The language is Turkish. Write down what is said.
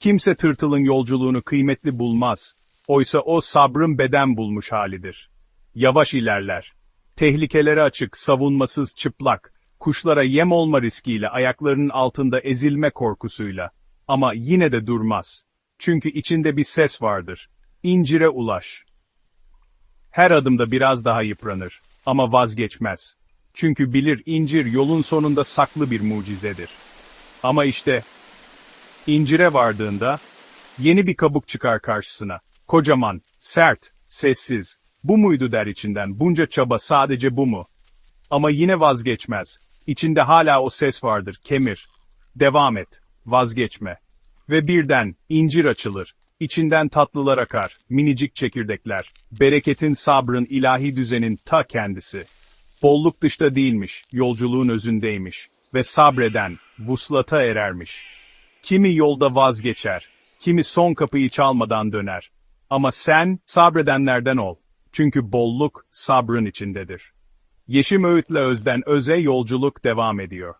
Kimse tırtılın yolculuğunu kıymetli bulmaz. Oysa o sabrın beden bulmuş halidir. Yavaş ilerler. Tehlikelere açık, savunmasız çıplak, kuşlara yem olma riskiyle ayaklarının altında ezilme korkusuyla. Ama yine de durmaz. Çünkü içinde bir ses vardır. İncire ulaş. Her adımda biraz daha yıpranır. Ama vazgeçmez. Çünkü bilir incir yolun sonunda saklı bir mucizedir. Ama işte, incire vardığında, yeni bir kabuk çıkar karşısına. Kocaman, sert, sessiz. Bu muydu der içinden, bunca çaba sadece bu mu? Ama yine vazgeçmez. İçinde hala o ses vardır, kemir. Devam et, vazgeçme. Ve birden, incir açılır. İçinden tatlılar akar, minicik çekirdekler. Bereketin sabrın ilahi düzenin ta kendisi. Bolluk dışta değilmiş, yolculuğun özündeymiş. Ve sabreden, vuslata erermiş. Kimi yolda vazgeçer, kimi son kapıyı çalmadan döner. Ama sen sabredenlerden ol. Çünkü bolluk sabrın içindedir. Yeşim Öğüt'le Özden Öze yolculuk devam ediyor.